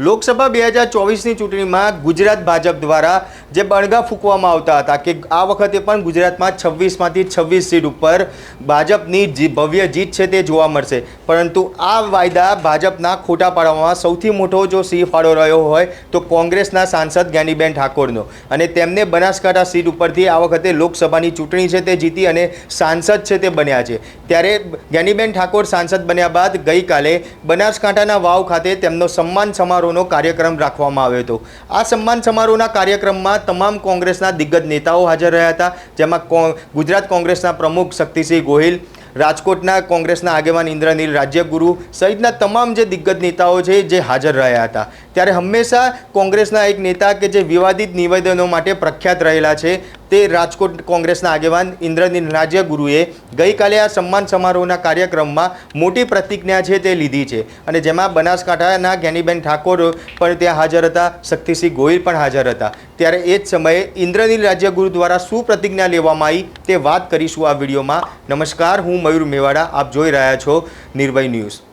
લોકસભા બે હજાર ચોવીસની ચૂંટણીમાં ગુજરાત ભાજપ દ્વારા જે બણગા ફૂંકવામાં આવતા હતા કે આ વખતે પણ ગુજરાતમાં છવ્વીસમાંથી છવ્વીસ સીટ ઉપર ભાજપની જી ભવ્ય જીત છે તે જોવા મળશે. પરંતુ આ વાયદા ભાજપના ખોટા પાડવામાં સૌથી મોટો જો સિંહ ફાળો રહ્યો હોય તો કોંગ્રેસના સાંસદ જ્ઞાનીબેન ઠાકોરનો. અને તેમને બનાસકાંઠા સીટ ઉપરથી આ વખતે લોકસભાની ચૂંટણી છે તે જીતી અને સાંસદ છે તે બન્યા છે. ત્યારે જ્ઞાનીબેન ઠાકોર સાંસદ બન્યા બાદ ગઈકાલે બનાસકાંઠાના વાવ ખાતે તેમનો સન્માન સમારોહનો કાર્યક્રમ રાખવામાં આવ્યો હતો. આ સન્માન સમારોહના કાર્યક્રમમાં તમામ કોંગ્રેસના દિગ્ગજ નેતાઓ હાજર રહ્યા હતા, જેમાં ગુજરાત કોંગ્રેસના પ્રમુખ શક્તિસિંહ ગોહિલ, રાજકોટના કોંગ્રેસના આગેવાન ઇન્દ્રનીલ રાજ્યગુરુ સહિતના તમામ જે દિગ્ગજ નેતાઓ છે જે હાજર રહ્યા હતા. ત્યારે હંમેશા કોંગ્રેસના એક નેતા કે જે વિવાદિત નિવેદનો માટે પ્રખ્યાત રહેલા છે તે રાજકોટ કોંગ્રેસના આગેવાન ઇન્દ્રનીલ રાજ્યગુરુએ ગઈકાલે આ સન્માન સમારોહના કાર્યક્રમમાં મોટી પ્રતિજ્ઞા છે તે લીધી છે. અને જેમાં બનાસકાંઠાના જ્ઞાનીબેન ઠાકોર પણ ત્યાં હાજર હતા, શક્તિસિંહ ગોહિલ પણ હાજર હતા. ત્યારે એ જ સમયે ઇન્દ્રનીલ રાજ્યગુરુ દ્વારા શું પ્રતિજ્ઞા લેવામાં આવી તે વાત કરીશું આ વિડીયોમાં. નમસ્કાર, હું મયુર મેવાડા, આપ જોઈ રહ્યા છો નિર્ભય ન્યૂઝ.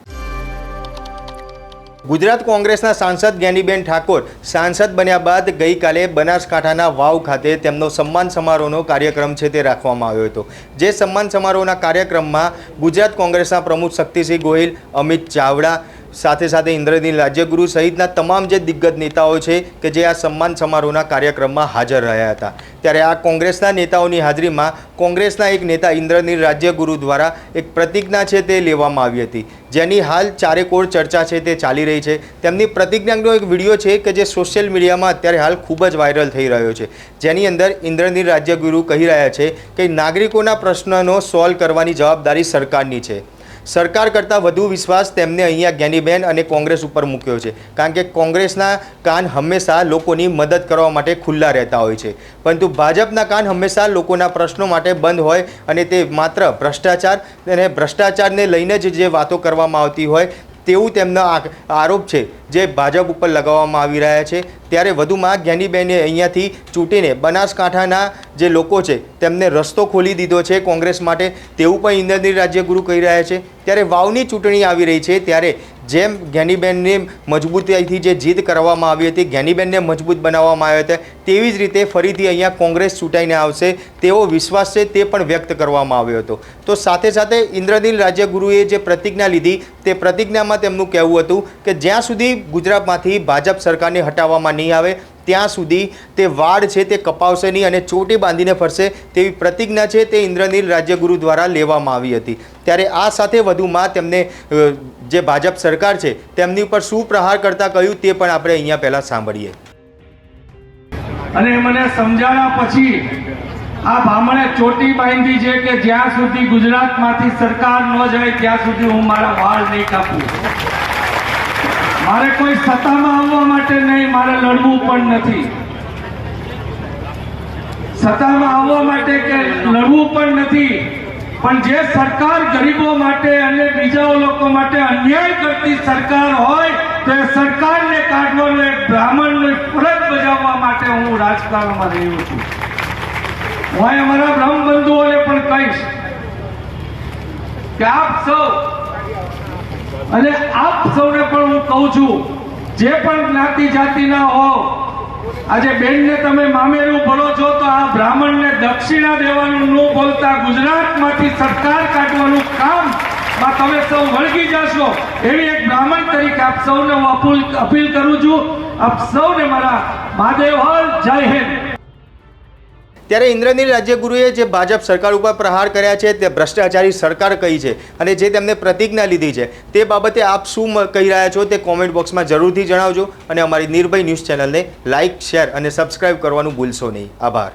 ગુજરાત કોંગ્રેસના સાંસદ જ્ઞાનીબેન ઠાકોર સાંસદ બન્યા બાદ ગઈકાલે બનાસકાંઠાના વાવ ખાતે તેમનો સન્માન સમારોહનો કાર્યક્રમ છે તે રાખવામાં આવ્યો હતો. જે સન્માન સમારોહના કાર્યક્રમમાં ગુજરાત કોંગ્રેસના પ્રમુખ શક્તિસિંહ ગોહિલ, અમિત ચાવડા સાથે સાથે ઇન્દ્રનીલ રાજ્યગુરુ સહિતના તમામ જે દિગ્ગજ નેતાઓ છે કે જે આ સન્માન સમારોહના કાર્યક્રમમાં હાજર રહ્યા હતા. ત્યારે આ કોંગ્રેસના નેતાઓની હાજરીમાં કોંગ્રેસના એક નેતા ઇન્દ્રનીલ રાજ્યગુરુ દ્વારા એક પ્રતિજ્ઞા છે તે લેવામાં આવી હતી. જેની હાલ ચારેકોર ચર્ચા છે તે ચાલી રહી છે. તેમની પ્રતિજ્ઞાનો એક વીડિયો છે કે જે સોશિયલ મીડિયામાં અત્યારે હાલ ખૂબ જ વાયરલ થઈ રહ્યો છે. જેની અંદર ઇન્દ્રનીલ રાજ્યગુરુ કહી રહ્યા છે કે નાગરિકોના પ્રશ્નનો સોલ્વ કરવાની જવાબદારી સરકારની છે. સરકાર કરતાં વધુ વિશ્વાસ તેમને અહીંયા જ્ઞાનીબેન અને કોંગ્રેસ ઉપર મૂક્યો છે. કારણ કે કોંગ્રેસના કાન હંમેશા લોકોની મદદ કરવા માટે ખુલ્લા રહેતા હોય છે. પરંતુ ભાજપના કાન હંમેશા લોકોના પ્રશ્નો માટે બંધ હોય અને તે માત્ર ભ્રષ્ટાચાર અને ભ્રષ્ટાચારને લઈને જ જે વાતો કરવામાં આવતી હોય તેવું તેમનો આરોપ છે, જે ભાજપ ઉપર લગાવવામાં આવી રહ્યા છે. ત્યારે વધુમાં જ્ઞાનીબેને અહીંયાથી ચૂંટીને બનાસકાંઠાના જે લોકો છે, તેમને રસ્તો ખોલી દીધો છે કોંગ્રેસ માટે. તેવું પણ ઇન્દ્રનીલ રાજ્યગુરુ કહી રહ્યા છે. ત્યારે વાવની ચૂંટણી આવી રહી છે, ત્યારે જેમ જ્ઞાનીબેનને મજબૂતીથી જે જીત કરવામાં આવી હતી જ્ઞાનીબેનને મજબૂત બનાવવામાં આવ્યા હતા, તેવી જ રીતે ફરીથી અહીંયા કોંગ્રેસ ચૂંટાઈને આવશે તેવો વિશ્વાસ છે તે પણ વ્યક્ત કરવામાં આવ્યો હતો. તો સાથે સાથે ઇન્દ્રનીલ રાજ્યગુરુએ જે પ્રતિજ્ઞા લીધી, તે પ્રતિજ્ઞામાં તેમનું કહેવું હતું કે જ્યાં સુધી ગુજરાતમાંથી ભાજપ સરકારને હટાવવામાં નહીં આવે ત્યાં સુધી તે વાડ છે તે કપાવશે નહીં અને ચોટી બાંધીને ફરશે તેવી પ્રતિજ્ઞા છે તે ઇન્દ્રનીલ રાજ્યગુરુ દ્વારા લેવામાં આવી હતી. ત્યારે આ સાથે વધુમાં તેમને જે ભાજપ સરકાર છે તેમની ઉપર શું પ્રહાર કરતા કહ્યું તે પણ આપણે અહીંયા પહેલાં સાંભળીએ. અને મને સમજાવ્યા પછી આ બામણે ચોટી બાંધી છે કે જ્યાં સુધી ગુજરાતમાંથી સરકાર ન જાય ત્યાં સુધી હું મારા વાળ નહીં કાપું. મારે કોઈ સત્તામાં આવવા માટે નહીં, મારે લડવું પણ નથી. સત્તામાં આવવા માટે કે લડવું પણ નથી, પણ જે સરકાર ગરીબો માટે અને બીજા લોકો માટે અન્યાય કરતી સરકાર હોય, તો એ સરકારને કાઢવાનો એક બ્રાહ્મણની ફરજ બજાવવા માટે હું રાજકારણમાં રહ્યો છું. હું અમારા બ્રહ્મ બંધુઓને પણ કહીશ કે આપ સૌ અને આપ સૌને પણ હું કહું છું, જે પણ જ્ઞાતિ જાતિના હો, આજે બેનને તમે મામેરું ભરો છો તો આ બ્રાહ્મણને દક્ષિણા દેવાનું ન બોલતા ગુજરાતમાંથી સરકાર કાઢવાનું કામમાં તમે સૌ વળગી જશો, એવી એક બ્રાહ્મણ તરીકે આપ સૌને હું અપીલ કરું છું. આપ સૌને મારા મહાદેવ હર જય હિન્દ. ત્યારે ઇન્દ્રનીલ રાજ્યગુરુએ જે ભાજપ સરકાર ઉપર પ્રહાર કર્યા છે, તે ભ્રષ્ટાચારી સરકાર કહી છે અને જે તેમને પ્રતિજ્ઞા લીધી છે, તે બાબતે આપ શું કહી રહ્યા છો તે કોમેન્ટ બોક્સમાં જરૂરથી જણાવજો અને અમારી નિર્ભય ન્યૂઝ ચેનલને લાઇક શેર અને સબસ્ક્રાઇબ કરવાનું ભૂલશો નહીં. આભાર.